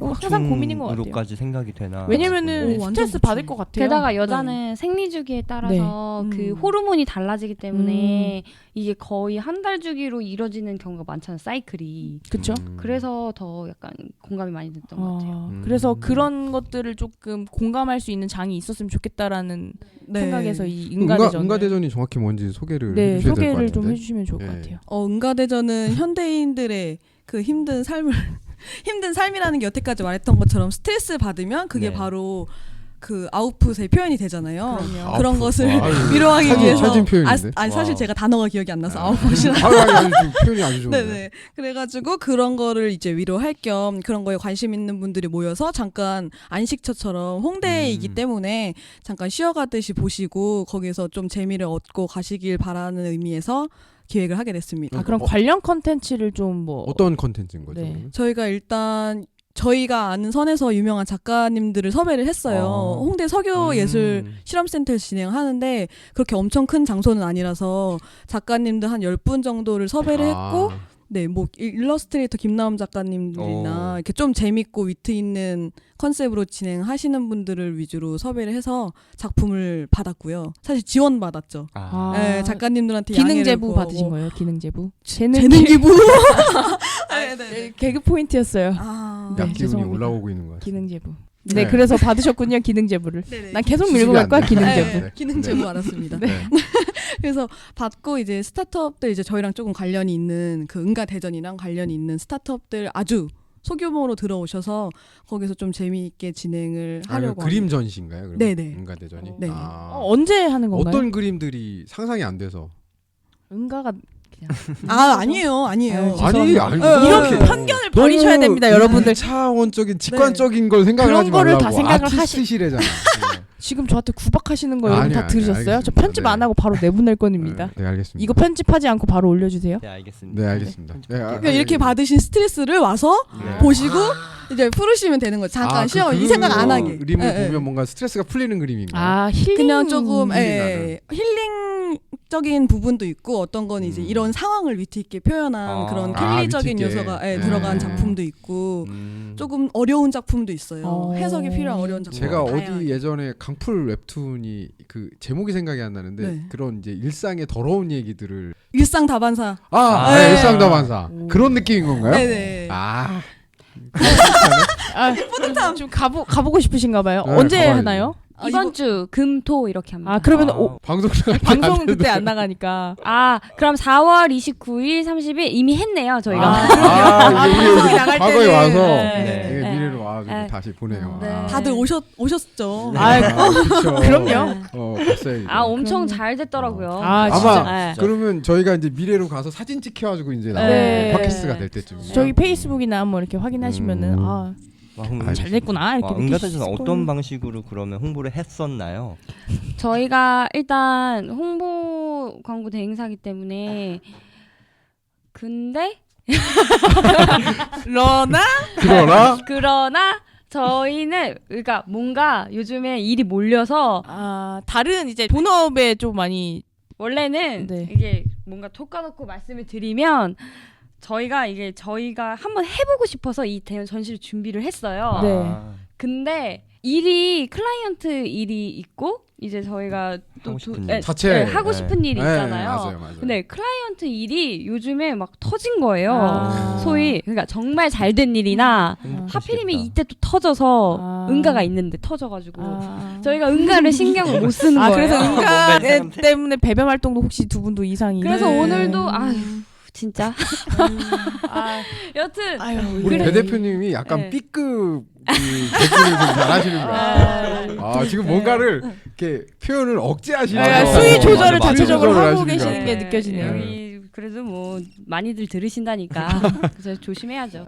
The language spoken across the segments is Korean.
어, 항상 고민인 것 같아요. 으로까지 생각이 되나? 왜냐면은 오, 완전 스트레스 좋지. 받을 것 같아요. 게다가 여자는 생리 주기에 따라서 네. 그 음. 호르몬이 달라지기 때문에 이게 거의 한 달 주기로 이뤄지는 경우가 많잖아요 사이클이 그렇죠. 음. 그래서 더 약간 공감이 많이 됐던 것 같아요 어, 음. 그래서 그런 것들을 조금 공감할 수 있는 장이 있었으면 좋겠다라는 네. 생각에서 이 응가 응가대전 응가대전이 정확히 뭔지 소개를 네 해주셔야 될것 소개를 같은데. 좀 해주시면 좋을 것 예. 같아요. 어, 응가대전은 현대인들의 그 힘든 삶을 힘든 삶이라는 게 여태까지 말했던 것처럼 스트레스 받으면 그게 네. 바로 그 아웃풋의 표현이 되잖아요. 그럼요. 그런 아웃풋. 것을 와, 이거 위로하기 사진- 위해서 사진 아, 표현인데? 아 니 사실 와우. 제가 단어가 기억이 안 나서 아. 아웃풋이라 아유, 아유, 아유, 지금 표현이 아주 좋은데. 네네. 그래가지고 그런 거를 이제 위로할 겸 그런 거에 관심 있는 분들이 모여서 잠깐 안식처처럼 홍대이기 음. 때문에 잠깐 쉬어가듯이 보시고 거기서 좀 재미를 얻고 가시길 바라는 의미에서 기획을 하게 됐습니다. 아, 그럼 어, 관련 컨텐츠를 좀 뭐 어떤 컨텐츠인 거죠? 네. 그러면? 저희가 일단 저희가 아는 선에서 유명한 작가님들을 섭외를 했어요. 어. 홍대 서교 음. 예술 실험센터에서 진행하는데 그렇게 엄청 큰 장소는 아니라서 작가님들 한 10분 정도를 섭외를 했고 아, 네, 뭐 일- 일러스트레이터 김나음 작가님들이나 오. 이렇게 좀 재밌고 위트 있는 컨셉으로 진행하시는 분들을 위주로 섭외를 해서 작품을 받았고요. 사실 지원 받았죠. 아, 아, 네, 작가님들한테 기능 제부. 받으신 거예요? 기능 제부? 재능, 재능 기- 기부. 네, 네, 개그 포인트였어요. 아, 네, 약 기운이 죄송합니다. 올라오고 있는 것 같아요. 기능 제부. 네. 네, 그래서 받으셨군요 기능 제부를. 네네. 난 계속 밀고 갈안 거야 돼. 기능 네, 제부. 네. 기능 제부 받았습니다. 네. 그래서 받고 이제 스타트업들 이제 저희랑 조금 관련이 있는 그 응가 대전이랑 관련이 있는 스타트업들 아주 소규모로 들어오셔서 거기서 좀 재미있게 진행을 아, 하려고 그림 합니다. 전시인가요? 네네. 응가 대전이. 네. 아. 어, 언제 하는 건가요? 어떤 그림들이 상상이 안 돼서. 응가가 그냥 아 아니에요 아니에요. 아유, 아니. 아니, 어, 이런 네. 편견을 버리셔야 됩니다, 여러분들. 차원적인 직관적인 걸 생각을 그런 하지 거를 말라고. 다 생각을 하시- 아티스트시래잖아. 네. 지금 저한테 구박하시는 거 여러분 아니요, 다 아니요, 들으셨어요? 저 알겠습니다. 편집 네. 안 하고 바로 내보낼 겁니다. 네, 알겠습니다. 이거 편집하지 않고 바로 올려주세요. 네 알겠습니다. 네, 알겠습니다. 편집 네, 아, 그러니까 이렇게 예, 예. 받으신 스트레스를 와서 네. 보시고 이제 풀으시면 되는 거죠. 잠깐 아, 쉬어 그 이 생각 안 하게. 그림을 예, 예. 보면 뭔가 스트레스가 풀리는 그림인가요? 아 힐링 그냥 조금 힐링하는. 예, 힐링 적인 부분도 있고 어떤 건 이제 음. 이런 상황을 위트 있게 표현한 아. 그런 아, 켈리적인 위트 있게. 요소가 예, 네. 들어간 작품도 있고 음. 조금 어려운 작품도 있어요. 어. 해석이 필요한 어려운 작품. 제가 다양하게. 어디 예전에 강풀 웹툰이 그 제목이 생각이 안 나는데 네. 그런 이제 일상의 더러운 얘기들을 일상 다반사. 아, 아, 네. 네. 일상 다반사 오. 그런 느낌인 건가요? 네네. 아, 아, 좀 가보 가보고 싶으신가 봐요. 네, 언제 가봐야죠. 하나요? 아, 이번 이거- 주 금 토 이렇게 합니다 아 그러면 아. 오, 방송 나갈 때안 방송은 그때. 안 나가니까. 아 그럼 4월 29일 30일 이미 했네요 저희가 아, 아, 이게 방송이 우리 나갈 과거에 때는. 와서 네. 이게 네. 미래로 와가지고 네. 다시 보내요. 네. 아. 다들 오셨 오셨죠. 아, 그렇죠. 그럼요. 어, 봤어요. 이거. 아 엄청 그럼- 잘 됐더라고요 아, 아마 진짜. 네. 그러면 저희가 이제 미래로 가서 사진 찍혀가지고 이제 나오는 네. 팟캐스트가 될 때쯤. 저희 페이스북이나 뭐 이렇게 확인하시면은 음. 아, 아, 잘 됐구나 이렇게 응가대전 있을 어떤 거예요. 방식으로 그러면 홍보를 했었나요? 저희가 일단 홍보 광고 대행사기 때문에 근데 러나 그러나 그러나 저희는 그러니까 뭔가 요즘에 일이 몰려서 아 다른 이제 본업에 좀 많이 원래는 네. 이게 뭔가 톡 까놓고 말씀을 드리면 저희가 이게 저희가 한번 해보고 싶어서 이 대형 전시를 준비를 했어요. 네. 아, 근데 일이 클라이언트 일이 있고 이제 저희가 또 하고 두- 싶은 예, 일. 자체. 예, 하고 싶은 일이 네, 있잖아요. 맞아요, 맞아요. 근데 클라이언트 일이 요즘에 막 터진 거예요. 아. 소위 그러니까 정말 잘 된 일이나 행복하시겠다. 하필이면 이때 또 터져서 아. 응가가 있는데 터져가지고 아. 저희가 응가를 신경을 못 쓰는 아 거예요. 그래서 뭔가 응가? 때문에 배변 활동도 혹시 두 분도 이상이 그래서 네. 오늘도 아휴 진짜 아, 여튼 아유 우리 그래. 배 대표님이 약간 네. B급 그 대표를 좀 잘하시는 거야. 아, 아 지금 뭔가를 이렇게 표현을 억제하시는 아. 수위 조절을. 자체적으로 하고 계시는 거야. 게 느껴지네요. 여기 그래도 뭐 많이들 들으신다니까 그래서 조심해야죠.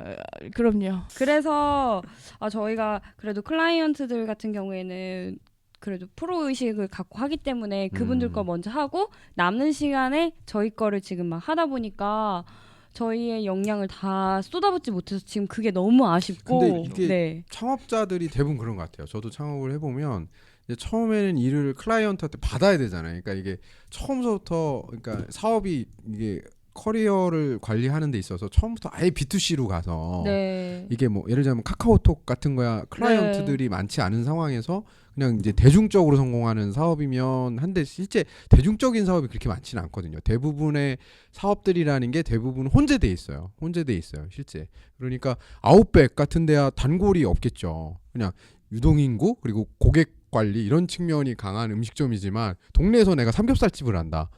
그럼요. 그래서 아, 저희가 그래도 클라이언트들 같은 경우에는 그래도 프로 의식을 갖고 하기 때문에 그분들 음. 거 먼저 하고 남는 시간에 저희 거를 지금 막 하다 보니까 저희의 역량을 다 쏟아붓지 못해서 지금 그게 너무 아쉽고 근데 이게 네. 창업자들이 대부분 그런 것 같아요. 저도 창업을 해보면 이제 처음에는 일을 클라이언트한테 받아야 되잖아요. 그러니까 이게 처음서부터 그러니까 사업이 이게 커리어를 관리하는 데 있어서 처음부터 아예 B2C로 가서 네. 이게 뭐 예를 들자면 카카오톡 같은 거야 클라이언트들이 많지 않은 상황에서 그냥 이제 대중적으로 성공하는 사업이면 한데 실제 대중적인 사업이 그렇게 많지는 않거든요. 대부분의 사업들이라는 게 대부분 혼재돼 있어요. 혼재돼 있어요. 실제. 그러니까 아웃백 같은 데야 단골이 없겠죠. 그냥 유동인구 그리고 고객 관리 이런 측면이 강한 음식점이지만 동네에서 내가 삼겹살집을 한다.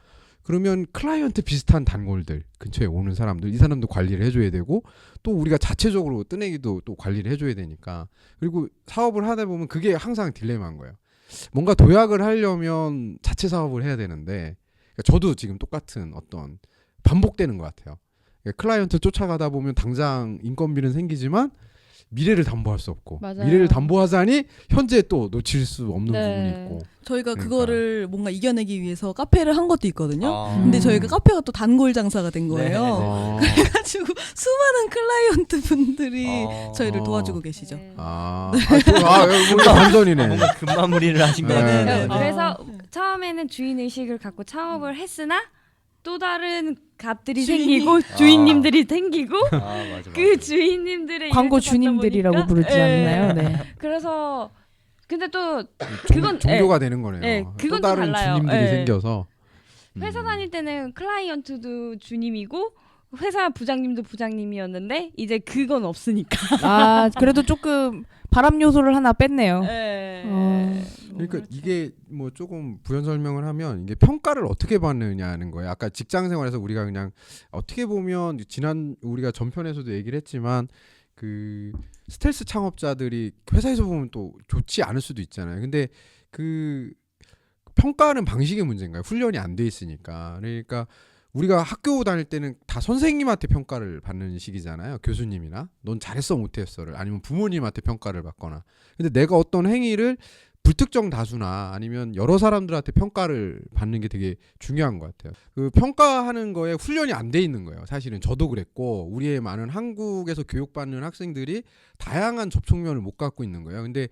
그러면 클라이언트 비슷한 단골들 근처에 오는 사람들 이 사람도 관리를 해줘야 되고 또 우리가 자체적으로 뜨내기도 또 관리를 해줘야 되니까 그리고 사업을 하다 보면 그게 항상 딜레마인 거예요. 뭔가 도약을 하려면 자체 사업을 해야 되는데 그러니까 저도 지금 똑같은 어떤 반복되는 것 같아요. 그러니까 클라이언트 쫓아가다 보면 당장 인건비는 생기지만 미래를 담보할 수 없고 맞아요. 미래를 담보하자니 현재 또 놓칠 수 없는 네. 부분이 있고 저희가 그러니까. 그거를 뭔가 이겨내기 위해서 카페를 한 것도 있거든요. 아. 근데 음. 저희가 카페가 또 단골 장사가 된 거예요. 네. 어. 그래가지고 수많은 클라이언트 분들이 어. 저희를 어. 도와주고 계시죠. 네. 아, 아, 또, 아 여기 뭔가 반전이네. 뭔가 금마무리를 하신 것 네. 네, 네. 그래서 네. 처음에는 주인 의식을 갖고 창업을 했으나 또 다른 값들이 주인이- 생기고 주인님들이 생기고 아 맞아. 맞아. 그 주인님들의 광고 주님들이라고 보니까- 부르지 예. 않나요? 네. 그래서 근데 또 종, 그건- 종교가 되는 거네요. 예, 또 그건 또 다른 달라요. 주님들이 예. 생겨서 음. 회사 다닐 때는 클라이언트도 주님이고 회사 부장님도 부장님이었는데 이제 그건 없으니까. 아 그래도 조금 바람 요소를 하나 뺐네요. 예. 어. 그러니까 그렇죠. 이게 뭐 조금 부연 설명을 하면 이게 평가를 어떻게 받느냐는 거예요. 아까 직장 생활에서 우리가 그냥 어떻게 보면 지난 우리가 전편에서도 얘기를 했지만 그 스텔스 창업자들이 회사에서 보면 또 좋지 않을 수도 있잖아요. 근데 그 평가하는 방식의 문제인가요? 훈련이 안 돼 있으니까. 그러니까 우리가 학교 다닐 때는 다 선생님한테 평가를 받는 시기잖아요. 교수님이나 넌 잘했어 못했어를 아니면 부모님한테 평가를 받거나. 근데 내가 어떤 행위를 불특정 다수나 아니면 여러 사람들한테 평가를 받는 게 되게 중요한 것 같아요. 그 평가하는 거에 훈련이 안 돼 있는 거예요. 사실은 저도 그랬고 우리의 많은 한국에서 교육받는 학생들이 다양한 접촉면을 못 갖고 있는 거예요. 근데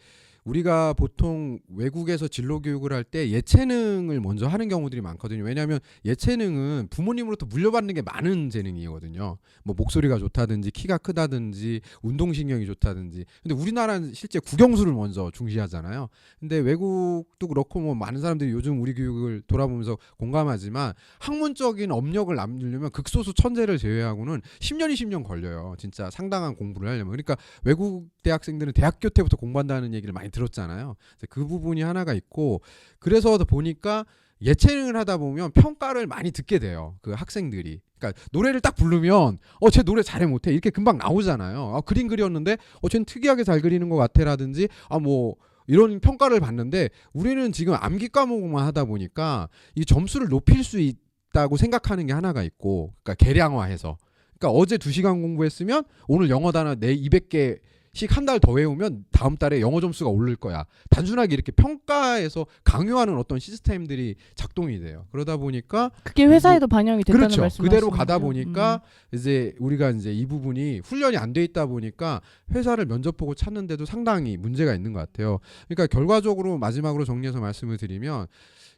우리가 보통 외국에서 진로 교육을 할 때 예체능을 먼저 하는 경우들이 많거든요. 왜냐하면 예체능은 부모님으로부터 물려받는 게 많은 재능이거든요. 뭐 목소리가 좋다든지 키가 크다든지 운동신경이 좋다든지. 근데 우리나라는 실제 국영수를 먼저 중시하잖아요. 근데 외국도 그렇고 뭐 많은 사람들이 요즘 우리 교육을 돌아보면서 공감하지만 학문적인 업력을 남기려면 극소수 천재를 제외하고는 10년 20년 걸려요. 진짜 상당한 공부를 하려면. 그러니까 외국 대학생들은 대학교 때부터 공부한다는 얘기를 많이 들었잖아요. 그 부분이 하나가 있고 그래서 보니까 예체능을 하다 보면 평가를 많이 듣게 돼요. 그 학생들이. 그러니까 노래를 딱 부르면 어 쟤 노래 잘해 못해 이렇게 금방 나오잖아요. 아, 그림 그렸는데 어 쟤는 특이하게 잘 그리는 것 같아라든지 아뭐 이런 평가를 받는데 우리는 지금 암기 과목만 하다 보니까 이 점수를 높일 수 있다고 생각하는 게 하나가 있고 그러니까 계량화해서 그러니까 어제 2시간 공부했으면 오늘 영어 단어 내 200개 씩 한 달 더 외우면 다음 달에 영어 점수가 오를 거야. 단순하게 이렇게 평가해서 강요하는 어떤 시스템들이 작동이 돼요. 그러다 보니까 그게 회사에도 반영이 됐다는 그렇죠. 말씀 그대로 가다 보니까 이제 우리가 이제 이 부분이 훈련이 안 돼 있다 보니까 회사를 면접 보고 찾는데도 상당히 문제가 있는 것 같아요. 그러니까 결과적으로 마지막으로 정리해서 말씀을 드리면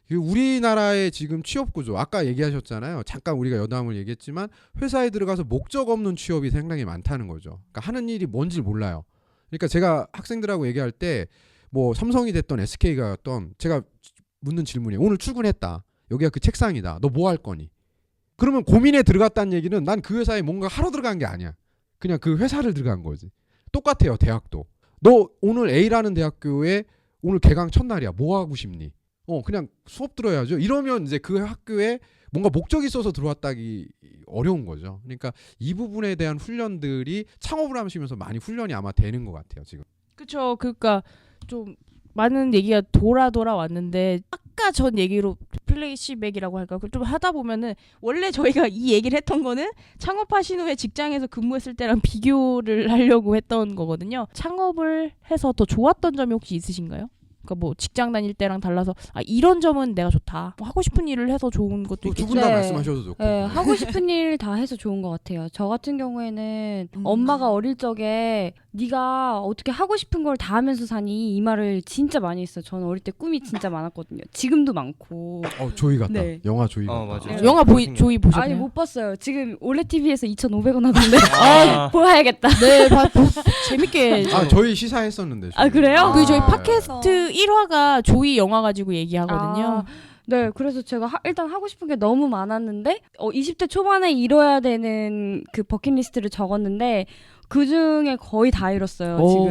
그 우리나라의 지금 취업 구조 아까 얘기하셨잖아요. 잠깐 우리가 여담을 얘기했지만 회사에 들어가서 목적 없는 취업이 상당히 많다는 거죠. 그러니까 하는 일이 뭔지 몰라요. 그러니까 제가 학생들하고 얘기할 때 뭐 삼성이 됐던 SK가 였던 제가 묻는 질문이 오늘 출근했다. 여기가 그 책상이다. 너 뭐 할 거니? 그러면 고민에 들어갔다는 얘기는 난 그 회사에 뭔가 하러 들어간 게 아니야. 그냥 그 회사를 들어간 거지. 똑같아요, 대학도. 너 오늘 A라는 대학교에 오늘 개강 첫날이야. 뭐 하고 싶니? 어, 그냥 수업 들어야죠. 이러면 이제 그 학교에 뭔가 목적이 있어서 들어왔다기 어려운 거죠. 그러니까 이 부분에 대한 훈련들이 창업을 하시면서 많이 훈련이 아마 되는 것 같아요, 지금. 그렇죠. 그러니까 좀 많은 얘기가 돌아 돌아 왔는데 아까 전 얘기로 플래시백이라고 할까 그좀 하다 보면은 원래 저희가 이 얘기를 했던 거는 창업하신 후에 직장에서 근무했을 때랑 비교를 하려고 했던 거거든요. 창업을 해서 더 좋았던 점이 혹시 있으신가요? 그러니까 뭐 직장 다닐 때랑 달라서 아 이런 점은 내가 좋다. 뭐 하고 싶은 일을 해서 좋은 것도 있겠죠. 두분 다 네. 말씀하셔도 좋고. 네, 하고 싶은 일 다 해서 좋은 것 같아요. 저 같은 경우에는 음. 엄마가 어릴 적에 네가 어떻게 하고 싶은 걸 다 하면서 사니 이 말을 진짜 많이 했어요. 저는 어릴 때 꿈이 진짜 많았거든요. 지금도 많고. 어 조이 같다. 네. 영화 조이 같다. 어, 맞아요. 네. 영화 보이 조이 보셨나요? 아니 못 봤어요. 지금 올레 TV에서 2,500원 하던데. 아. 보아야겠다. 네, 봐, 보, 재밌게. 아 저희 시사했었는데. 아, 그래요? 그 저희 아. 팟캐스트 1화가 조이 영화 가지고 얘기하거든요. 아, 네, 그래서 제가 하- 일단 하고 싶은 게 너무 많았는데 어, 20대 초반에 이뤄야 되는 그 버킷리스트를 적었는데 그 중에 거의 다 이뤘어요 오. 지금.